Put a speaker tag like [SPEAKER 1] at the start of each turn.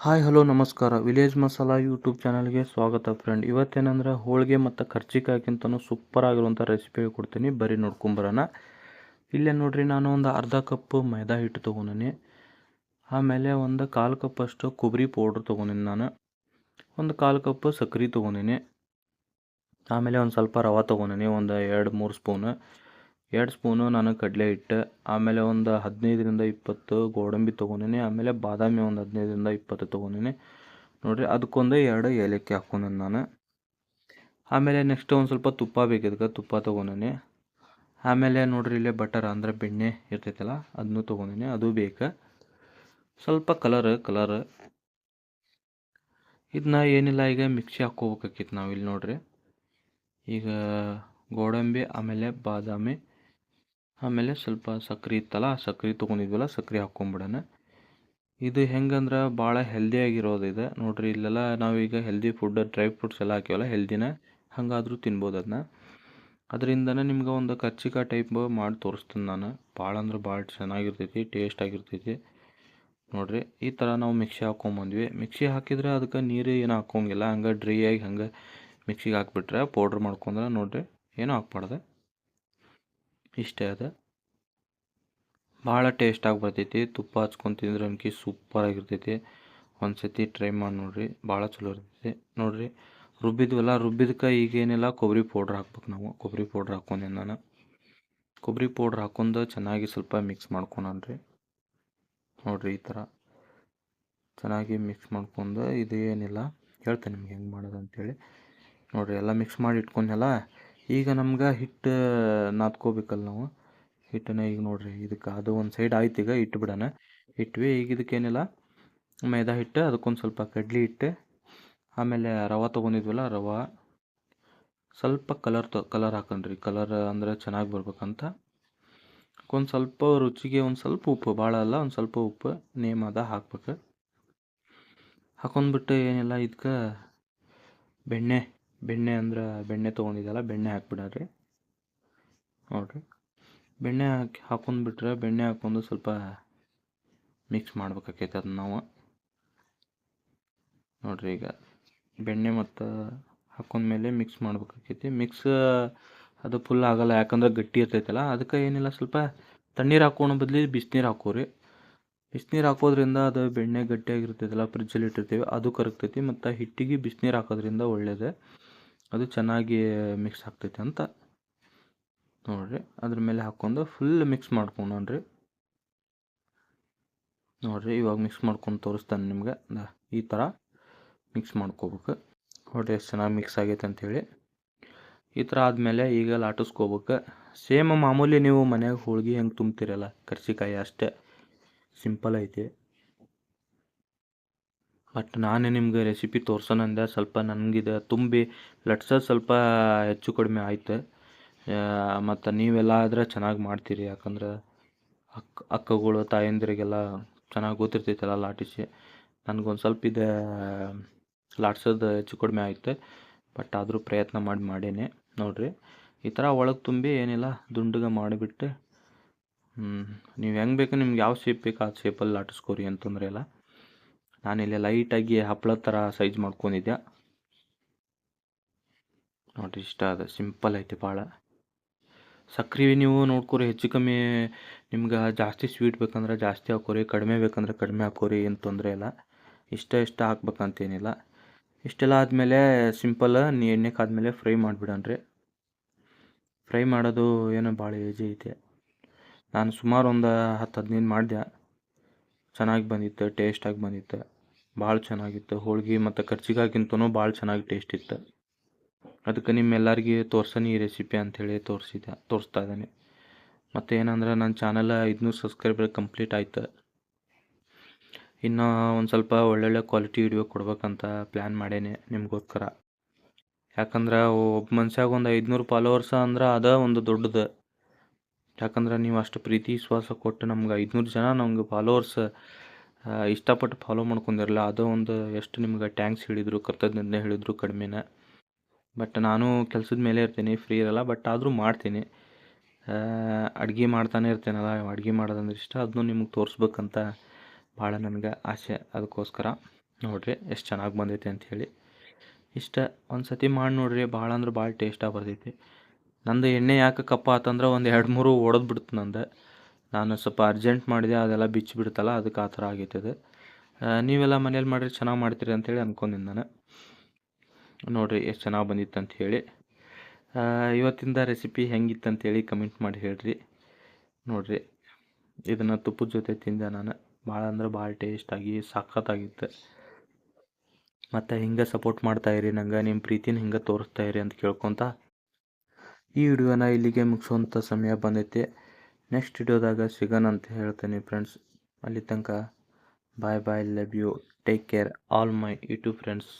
[SPEAKER 1] Hi, hello, ನಮಸ್ಕಾರ. Village masala YouTube ಚಾನಲ್ಗೆ ಸ್ವಾಗತ ಫ್ರೆಂಡ್ ಇವತ್ತೇನಂದ್ರೆ ಹೋಳಿಗೆ ಮತ್ತು ಖರ್ಚಿಕಾಯ್ಕಿಂತ ಸೂಪರ್ ಆಗಿರುವಂಥ ರೆಸಿಪಿ ಕೊಡ್ತೀನಿ. ಬರೀ ನೋಡ್ಕೊಂಬರೋಣ. ಇಲ್ಲೇ ನೋಡ್ರಿ, ನಾನು ಒಂದು ಅರ್ಧ ಕಪ್ ಮೈದಾ ಹಿಟ್ಟು ತೊಗೊಂಡಿನಿ. ಆಮೇಲೆ ಒಂದು ಕಾಲು ಕಪ್ಪಷ್ಟು ಕೊಬ್ಬರಿ ಪೌಡ್ರ್ ತೊಗೊಂಡಿನಿ ನಾನು. ಒಂದು ಕಾಲು ಕಪ್ ಸಕ್ಕರೆ ತೊಗೊಂಡಿನಿ. ಆಮೇಲೆ ಒಂದು ಸ್ವಲ್ಪ ರವೆ ತೊಗೊಂಡಿನಿ, ಒಂದು ಎರಡು ಮೂರು ಸ್ಪೂನ್ ಎರಡು ಸ್ಪೂನು ನಾನು ಕಡಲೆ ಹಿಟ್ಟು, ಆಮೇಲೆ ಒಂದು ಹದಿನೈದರಿಂದ ಇಪ್ಪತ್ತು ಗೋಡಂಬಿ ತೊಗೊಂಡಿನಿ, ಆಮೇಲೆ ಬಾದಾಮಿ ಒಂದು ಹದಿನೈದರಿಂದ ಇಪ್ಪತ್ತು ತೊಗೊಂಡಿನಿ. ನೋಡಿರಿ, ಅದಕ್ಕೊಂದು ಎರಡು ಏಲಕ್ಕಿ ಹಾಕ್ಕೊಂಡಿನಿ ನಾನು. ಆಮೇಲೆ ನೆಕ್ಸ್ಟ್ ಒಂದು ಸ್ವಲ್ಪ ತುಪ್ಪ ಬೇಕಿದ್ಕ ತುಪ್ಪ ತೊಗೊಂಡಿನಿ. ಆಮೇಲೆ ನೋಡ್ರಿ, ಇಲ್ಲೇ ಬಟರ್ ಅಂದರೆ ಬೆಣ್ಣೆ ಇರ್ತೈತಲ್ಲ, ಅದನ್ನು ತೊಗೊಂಡಿನಿ, ಅದು ಬೇಕು. ಸ್ವಲ್ಪ ಕಲರ್ ಕಲರ್. ಇದನ್ನ ಏನಿಲ್ಲ, ಈಗ ಮಿಕ್ಸಿ ಹಾಕ್ಕೋಬೇಕಾಕಿತ್ತು ನಾವು ಇಲ್ಲಿ ನೋಡ್ರಿ. ಈಗ ಗೋಡಂಬಿ, ಆಮೇಲೆ ಬಾದಾಮಿ ಆಮೇಲೆ ಸ್ವಲ್ಪ ಸಕ್ರೆ ಇತ್ತಲ್ಲ ಆ ಸಕ್ರೆ ತೊಗೊಂಡಿದ್ವಲ್ಲ, ಸಕ್ರೆ ಹಾಕ್ಕೊಂಬಿಡೋಣ. ಇದು ಹೆಂಗಂದ್ರೆ ಭಾಳ ಹೆಲ್ದಿಯಾಗಿರೋದು ಇದೆ. ನೋಡಿರಿ, ಇಲ್ಲೆಲ್ಲ ನಾವೀಗ ಹೆಲ್ದಿ ಫುಡ್ ಡ್ರೈ ಫ್ರೂಟ್ಸ್ ಎಲ್ಲ ಹಾಕಿವಲ್ಲ ಹೆಲ್ದಿನ ಹಂಗಾದರೂ ತಿನ್ಬೋದು ಅದನ್ನ ಅದರಿಂದನೇ ನಿಮ್ಗೆ ಒಂದು ಕರ್ಚಿಕ ಟೈಪ್ ಮಾಡಿ ತೋರಿಸ್ತೀನಿ ನಾನು. ಭಾಳ ಅಂದ್ರೆ ಭಾಳ ಚೆನ್ನಾಗಿರ್ತೈತಿ ಟೇಸ್ಟ್ ಆಗಿರ್ತೈತಿ. ನೋಡಿರಿ, ಈ ಥರ ನಾವು ಮಿಕ್ಸಿ ಹಾಕ್ಕೊಂಬಂದ್ವಿ ಮಿಕ್ಸಿ ಹಾಕಿದ್ರೆ ಅದಕ್ಕೆ ನೀರು ಏನು ಹಾಕೋಂಗಿಲ್ಲ ಹಂಗೆ ಡ್ರೈ ಆಗಿ ಹಂಗೆ ಮಿಕ್ಸಿಗೆ ಹಾಕ್ಬಿಟ್ರೆ ಪೌಡ್ರ್ ಮಾಡ್ಕೊಂಡ್ರೆ ನೋಡಿರಿ, ಏನೂ ಹಾಕ್ಬಾರ್ದು. ಇಷ್ಟೇ ಅದ. ಭಾಳ ಟೇಸ್ಟಾಗಿ ಬರ್ತೈತಿ. ತುಪ್ಪ ಹಚ್ಕೊಂಡು ತಿಂದ್ರೆ ಅನ್ಕಿ ಸೂಪರಾಗಿರ್ತೈತಿ ಒಂದು ಸತಿ ಟ್ರೈ ಮಾಡಿ ನೋಡಿರಿ. ಭಾಳ ಚಲೋ ಇರ್ತೈತಿ. ನೋಡಿರಿ, ರುಬ್ಬಿದ್ವಲ್ಲ, ರುಬ್ಬಿದ್ಕೆ ಈಗೇನಿಲ್ಲ ಕೊಬ್ಬರಿ ಪೌಡ್ರ್ ಹಾಕ್ಬೇಕು ನಾವು. ಕೊಬ್ಬರಿ ಪೌಡ್ರ್ ಹಾಕೊಂಡೆ ನಾನು. ಕೊಬ್ಬರಿ ಪೌಡ್ರ್ ಹಾಕ್ಕೊಂಡು ಚೆನ್ನಾಗಿ ಸ್ವಲ್ಪ ಮಿಕ್ಸ್ ಮಾಡ್ಕೊಳನ್ರಿ ನೋಡಿರಿ ಈ ಥರ ಚೆನ್ನಾಗಿ ಮಿಕ್ಸ್ ಮಾಡ್ಕೊಂಡು ಇದು ಏನಿಲ್ಲ. ಹೇಳ್ತೇನೆ ನಿಮ್ಗೆ ಹೆಂಗೆ ಮಾಡೋದು ಅಂತೇಳಿ ನೋಡಿರಿ, ಎಲ್ಲ ಮಿಕ್ಸ್ ಮಾಡಿ ಇಟ್ಕೊಂಡೆಲ್ಲ ಈಗ ನಮ್ಗೆ ಹಿಟ್ಟು ನಾದ್ಕೋಬೇಕಲ್ಲ ನಾವು. ಹಿಟ್ಟನ್ನ ಈಗ ನೋಡಿರಿ, ಇದಕ್ಕೆ ಅದು ಒಂದು ಸೈಡ್ ಆಯ್ತು ಈಗ ಇಟ್ಟು ಬಿಡೋಣ. ಇಟ್ವಿ ಈಗ ಇದಕ್ಕೇನಿಲ್ಲ ಮೈದಾ ಹಿಟ್ಟು, ಅದಕ್ಕೊಂದು ಸ್ವಲ್ಪ ಕಡ್ಲಿ ಹಿಟ್ಟು, ಆಮೇಲೆ ರವೆ ತೊಗೊಂಡಿದ್ವಲ್ಲ, ರವೆ. ಸ್ವಲ್ಪ ಕಲರ್ ತೊ ಕಲರ್ ಹಾಕೊಂಡ್ರಿ ಕಲರ್ ಅಂದರೆ ಚೆನ್ನಾಗಿ ಬರ್ಬೇಕಂತ. ಒಂದು ಸ್ವಲ್ಪ ರುಚಿಗೆ ಒಂದು ಸ್ವಲ್ಪ ಉಪ್ಪು ಭಾಳ ಅಲ್ಲ, ಒಂದು ಸ್ವಲ್ಪ ಉಪ್ಪು ನೇಮ್ ಅದ ಹಾಕ್ಬೇಕು. ಹಾಕೊಂಡ್ಬಿಟ್ಟು ಏನಿಲ್ಲ, ಇದಕ್ಕೆ ಬೆಣ್ಣೆ. ಬೆಣ್ಣೆ ಅಂದ್ರೆ ಬೆಣ್ಣೆ ತೊಗೊಂಡಿದ್ದಲ್ಲ ಬೆಣ್ಣೆ ಹಾಕ್ಬಿಡ್ರಿ ನೋಡಿರಿ. ಬೆಣ್ಣೆ ಹಾಕಿ ಹಾಕೊಂಡ್ಬಿಟ್ರೆ ಬೆಣ್ಣೆ ಹಾಕ್ಕೊಂಡು ಸ್ವಲ್ಪ ಮಿಕ್ಸ್ ಮಾಡ್ಬೇಕಾಕೈತೆ ಅದನ್ನ ನಾವು. ನೋಡಿರಿ ಈಗ ಬೆಣ್ಣೆ ಮತ್ತು ಹಾಕೊಂಡ್ಮೇಲೆ ಮಿಕ್ಸ್ ಮಾಡ್ಬೇಕಾಕೈತಿ. ಮಿಕ್ಸ್ ಅದು ಫುಲ್ ಆಗಲ್ಲ, ಯಾಕಂದ್ರೆ ಗಟ್ಟಿ ಇರ್ತೈತಲ್ಲ, ಅದಕ್ಕೆ ಏನಿಲ್ಲ, ಸ್ವಲ್ಪ ತಣ್ಣೀರು ಹಾಕೋಣ ಬದಲಿ ಬಿಸಿನೀರು ಹಾಕೋರಿ. ಬಿಸಿನೀರು ಹಾಕೋದ್ರಿಂದ ಅದು ಬೆಣ್ಣೆ ಗಟ್ಟಿಯಾಗಿರ್ತೈತಲ್ಲ ಫ್ರಿಜ್ಜಲ್ಲಿ ಇಟ್ಟಿರ್ತೀವಿ, ಅದು ಕರಗ್ತೈತಿ, ಮತ್ತು ಹಿಟ್ಟಿಗೆ ಬಿಸಿನೀರು ಹಾಕೋದ್ರಿಂದ ಒಳ್ಳೆಯದೇ ಅದು ಚೆನ್ನಾಗಿ ಮಿಕ್ಸ್ ಆಗ್ತೈತೆ ಅಂತ ನೋಡಿರಿ. ಅದ್ರ ಮೇಲೆ ಹಾಕ್ಕೊಂಡು ಫುಲ್ ಮಿಕ್ಸ್ ಮಾಡ್ಕೊಂಡ್ರಿ ನೋಡಿರಿ, ಇವಾಗ ಮಿಕ್ಸ್ ಮಾಡ್ಕೊಂಡು ತೋರಿಸ್ತಾನೆ ನಿಮ್ಗೆ. ಈ ಥರ ಮಿಕ್ಸ್ ಮಾಡ್ಕೋಬೇಕು. ನೋಡಿರಿ ಎಷ್ಟು ಚೆನ್ನಾಗಿ ಮಿಕ್ಸ್ ಆಗೈತೆ ಅಂಥೇಳಿ ಈ ಥರ ಆದಮೇಲೆ ಈಗ ಲಾಟಿಸ್ಕೋಬೇಕು. ಸೇಮ್ ಮಾಮೂಲಿ ನೀವು ಮನೆಯಾಗ ಹೋಳ್ಗೆ ಹೆಂಗೆ ತುಂಬ್ತೀರಲ್ಲ? ಕರ್ಸಿಕಾಯಿ ಅಷ್ಟೇ. ಸಿಂಪಲ್ ಐತಿ. ಬಟ್ ನಾನೇ ನಿಮ್ಗೆ ರೆಸಿಪಿ ತೋರ್ಸೋಣ ಅಂದೆ. ಸ್ವಲ್ಪ ನನಗಿದೆ ತುಂಬಿ ಲಟ್ಸೋದು ಸ್ವಲ್ಪ ಹೆಚ್ಚು ಕಡಿಮೆ ಆಯಿತು. ಮತ್ತು ನೀವೆಲ್ಲ ಆದರೆ ಚೆನ್ನಾಗಿ ಮಾಡ್ತೀರಿ. ಯಾಕಂದ್ರೆ ಅಕ್ಕ ಅಕ್ಕಗಳು, ತಾಯಂದಿರಿಗೆಲ್ಲ ಚೆನ್ನಾಗಿ ಗೊತ್ತಿರ್ತೈತಲ್ಲ ಲಾಟಿಸಿ. ನನಗೊಂದು ಸ್ವಲ್ಪ ಇದು ಲಾಟ್ಸೋದು ಹೆಚ್ಚು ಕಡಿಮೆ ಆಯಿತು. ಬಟ್ ಆದರೂ ಪ್ರಯತ್ನ ಮಾಡಿ ಮಾಡೇನೆ. ನೋಡಿರಿ, ಈ ಥರ ಒಳಗೆ ತುಂಬಿ ಏನಿಲ್ಲ, ದುಂಡಗೆ ಮಾಡಿಬಿಟ್ಟು ನೀವು ಹೆಂಗೆ ಬೇಕು, ನಿಮ್ಗೆ ಯಾವ ಶೇಪ್ ಬೇಕು, ಆ ಶೇಪಲ್ಲಿ ಲಾಟಿಸ್ಕೋರಿ ಅಂತಂದ್ರೆ ಇಲ್ಲ ನಾನಿಲ್ಲಿ ಲೈಟಾಗಿ ಹಪ್ಪಳ ಥರ ಸೈಜ್ ಮಾಡ್ಕೊಂಡಿದ್ದೆ. ನೋಡಿ ಇಷ್ಟ ಅದು ಸಿಂಪಲ್ ಐತೆ ಭಾಳ ಸಕ್ರೆ ನೀವು ನೋಡ್ಕೊರಿ, ಹೆಚ್ಚು ಕಮ್ಮಿ ನಿಮ್ಗೆ ಜಾಸ್ತಿ ಸ್ವೀಟ್ ಬೇಕಂದ್ರೆ ಜಾಸ್ತಿ ಹಾಕೋರಿ, ಕಡಿಮೆ ಬೇಕಂದ್ರೆ ಕಡಿಮೆ ಹಾಕೋರಿ, ಏನು ತೊಂದರೆ ಇಲ್ಲ. ಇಷ್ಟ ಇಷ್ಟ ಹಾಕ್ಬೇಕಂತೇನಿಲ್ಲ. ಇಷ್ಟೆಲ್ಲ ಆದಮೇಲೆ ಸಿಂಪಲ್ ನೀ ಎಣ್ಣೆ ಕಾದ್ಮೇಲೆ ಫ್ರೈ ಮಾಡಿಬಿಡೋಣ್ರಿ ಫ್ರೈ ಮಾಡೋದು ಏನೋ ಭಾಳ ಈಜಿ ಐತೆ. ನಾನು ಸುಮಾರು ಒಂದು ಹತ್ತು ಹದಿನೈದು ಮಾಡಿದೆ. ಚೆನ್ನಾಗಿ ಬಂದಿತ್ತು ಟೇಸ್ಟಾಗಿ ಬಂದಿತ್ತು. ಭಾಳ ಚೆನ್ನಾಗಿತ್ತು. ಹೋಳ್ಗೆ ಮತ್ತು ಕರ್ಜಿಕಾಯ್ಗಿಂತನೂ ಭಾಳ ಚೆನ್ನಾಗಿ ಟೇಸ್ಟ್ ಇತ್ತು. ಅದಕ್ಕೆ ನಿಮ್ಮೆಲ್ಲರಿಗೆ ತೋರ್ಸನಿ ಈ ರೆಸಿಪಿ ಅಂಥೇಳಿ ತೋರಿಸಿದ್ದೆ ತೋರಿಸ್ತಾ ಇದ್ದೀನಿ. ಮತ್ತು ಏನಂದ್ರೆ ನನ್ನ ಚಾನಲ್ ಐದುನೂರು ಸಬ್ಸ್ಕ್ರೈಬರ್ ಕಂಪ್ಲೀಟ್ ಆಯ್ತು. ಇನ್ನೂ ಒಂದು ಸ್ವಲ್ಪ ಒಳ್ಳೊಳ್ಳೆ ಕ್ವಾಲಿಟಿ ವಿಡಿಯೋ ಕೊಡ್ಬೇಕಂತ ಪ್ಲ್ಯಾನ್ ಮಾಡೇನೆ ನಿಮಗೋಸ್ಕರ. ಯಾಕಂದ್ರೆ ಒಬ್ಬ ಮನುಷ್ಯಾಗ ಒಂದು ಐದುನೂರು ಫಾಲೋವರ್ಸ ಅಂದ್ರೆ ಅದ ಒಂದು ದೊಡ್ಡದು. ಯಾಕಂದ್ರೆ ನೀವು ಅಷ್ಟು ಪ್ರೀತಿ, ವಿಶ್ವಾಸ ಕೊಟ್ಟು ನಮ್ಗೆ ಐದುನೂರು ಜನ ನಮ್ಗೆ ಫಾಲೋವರ್ಸ್ ಇಷ್ಟಪಟ್ಟು ಫಾಲೋ ಮಾಡ್ಕೊಂಡಿರಲ್ಲ, ಅದು ಒಂದು ಎಷ್ಟು ನಿಮ್ಗೆ ಟ್ಯಾಂಕ್ಸ್ ಹೇಳಿದರು ಕರ್ತಜ್ಞತೆ ಹೇಳಿದರು ಕಡಿಮೆನೇ. ಬಟ್ ನಾನು ಕೆಲಸದ ಮೇಲೆ ಇರ್ತೀನಿ ಫ್ರೀ ಇರಲ್ಲ ಬಟ್ ಆದರೂ ಮಾಡ್ತೀನಿ. ಅಡುಗೆ ಮಾಡ್ತಾನೆ ಇರ್ತೇನಲ್ಲ, ಅಡುಗೆ ಮಾಡೋದಂದ್ರೆ ಇಷ್ಟ ಅದನ್ನು ನಿಮ್ಗೆ ತೋರಿಸ್ಬೇಕಂತ ಭಾಳ ನನಗೆ ಆಸೆ. ಅದಕ್ಕೋಸ್ಕರ ನೋಡಿರಿ, ಎಷ್ಟು ಚೆನ್ನಾಗಿ ಬಂದೈತೆ ಅಂಥೇಳಿ ಇಷ್ಟ ಒಂದು ಸತಿ ಮಾಡಿ ನೋಡಿರಿ, ಭಾಳ ಅಂದ್ರೆ ಭಾಳ ಟೇಸ್ಟಾಗಿ ಬರ್ತೈತಿ. ನಂದು ಎಣ್ಣೆ ಯಾಕೆ ಕಪ್ಪ ಆತಂದ್ರೆ ಒಂದು ಎರಡು ಮೂರು ಒಡೆದು ಬಿಡ್ತು ನಂದು. ನಾನು ಸ್ವಲ್ಪ ಅರ್ಜೆಂಟ್ ಮಾಡಿದೆ, ಅದೆಲ್ಲ ಬಿಚ್ಚಿ ಬಿಡ್ತಲ್ಲ ಅದಕ್ಕೆ ಆ ಥರ ಆಗೈತೆ ಅದು ನೀವೆಲ್ಲ ಮನೇಲಿ ಮಾಡಿರಿ ಚೆನ್ನಾಗಿ ಮಾಡ್ತೀರಿ ಅಂಥೇಳಿ ಅಂದ್ಕೊಂಡಿದ್ದು ನಾನು. ನೋಡಿರಿ ಎಷ್ಟು ಚೆನ್ನಾಗಿ ಬಂದಿತ್ತು ಅಂತ ಹೇಳಿ ಇವತ್ತಿಂದ ರೆಸಿಪಿ ಹೆಂಗಿತ್ತು ಅಂತೇಳಿ ಕಮೆಂಟ್ ಮಾಡಿ ಹೇಳ್ರಿ. ನೋಡಿರಿ, ಇದನ್ನು ತುಪ್ಪದ ಜೊತೆ ತಿಂದೆ ನಾನು. ಭಾಳ ಅಂದ್ರೆ ಭಾಳ ಟೇಸ್ಟಾಗಿ ಸಖತ್ತಾಗಿತ್ತು. ಮತ್ತು ಹಿಂಗೆ ಸಪೋರ್ಟ್ ಮಾಡ್ತಾ ಇರಿ ನಂಗೆ ನಿಮ್ಮ ಪ್ರೀತಿನ ಹಿಂಗೆ ತೋರಿಸ್ತಾ ಇರಿ ಅಂತ ಕೇಳ್ಕೊತ ಈ ವಿಡಿಯೋನ ಇಲ್ಲಿಗೆ ಮುಗಿಸುವಂಥ ಸಮಯ ಬಂದೈತೆ. ನೆಕ್ಸ್ಟ್ ವಿಡಿಯೋದಾಗ ಸಿಗೋಣ ಅಂತ ಹೇಳ್ತೇನೆ ಫ್ರೆಂಡ್ಸ್ ಅಲ್ಲಿ ತನಕ bye bye love you take care all my YouTube friends